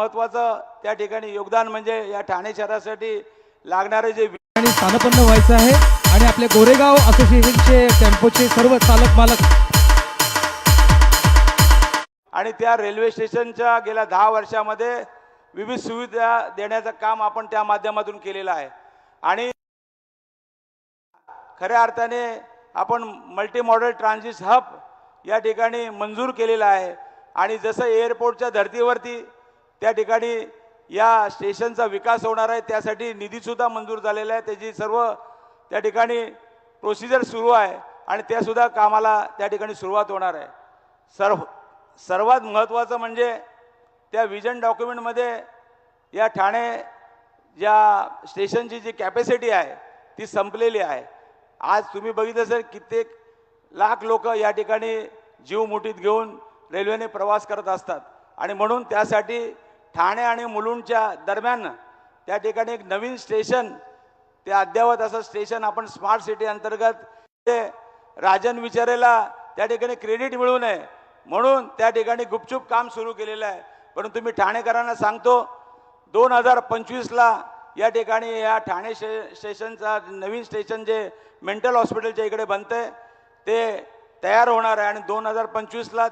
महत्वाचं त्या ठिकाणी योगदान म्हणजे या ठाणे शहरासाठी लागणारे जे आणि स्थानपन्न व्हायचं आहे. आणि आपल्या गोरेगाव असोसिएशनचे टेम्पोचे सर्व चालक मालक आणि त्या रेल्वे स्टेशनच्या गेल्या दहा वर्षामध्ये विविध सुविधा देण्याचं काम आपण त्या माध्यमातून केलेलं आहे. आणि खऱ्या अर्थाने आपण मल्टी मॉडेल ट्रान्झिट हब या ठिकाणी मंजूर केलेला आहे. आणि जसं एअरपोर्टच्या धर्तीवरती त्या ठिकाणी या स्टेशनचा विकास होणार आहे त्यासाठी निधीसुद्धा मंजूर झालेला आहे. त्याची सर्व त्या ठिकाणी प्रोसिजर सुरू आहे आणि त्यासुद्धा कामाला त्या ठिकाणी सुरुवात होणार आहे. सर्व सर्वात महत्त्वाचं म्हणजे त्या विजन डॉक्युमेंटमध्ये या ठाणे ज्या स्टेशनची जी कॅपॅसिटी आहे ती संपलेली आहे. आज तुम्ही बघितलं असेल कित्येक लाख लोक या ठिकाणी जीव मुठीत घेऊन रेल्वेने प्रवास करत असतात. आणि म्हणून त्यासाठी ठाणे आणि मुलुंडच्या दरम्यान त्या ठिकाणी एक नवीन स्टेशन ते अद्ययावत असं स्टेशन आपण स्मार्ट सिटी अंतर्गत ते राजन विचारेला त्या ठिकाणी क्रेडिट मिळू नये म्हणून त्या ठिकाणी गुपचूप काम सुरू केलेलं आहे. परंतु मी ठाणेकरांना सांगतो दोन हजार पंचवीसला या ठिकाणी या ठाणे स्टे स्टेशनचा नवीन स्टेशन जे मेंटल हॉस्पिटलच्या इकडे बनतंय ते तयार होणार आहे. आणि दोन हजार पंचवीसला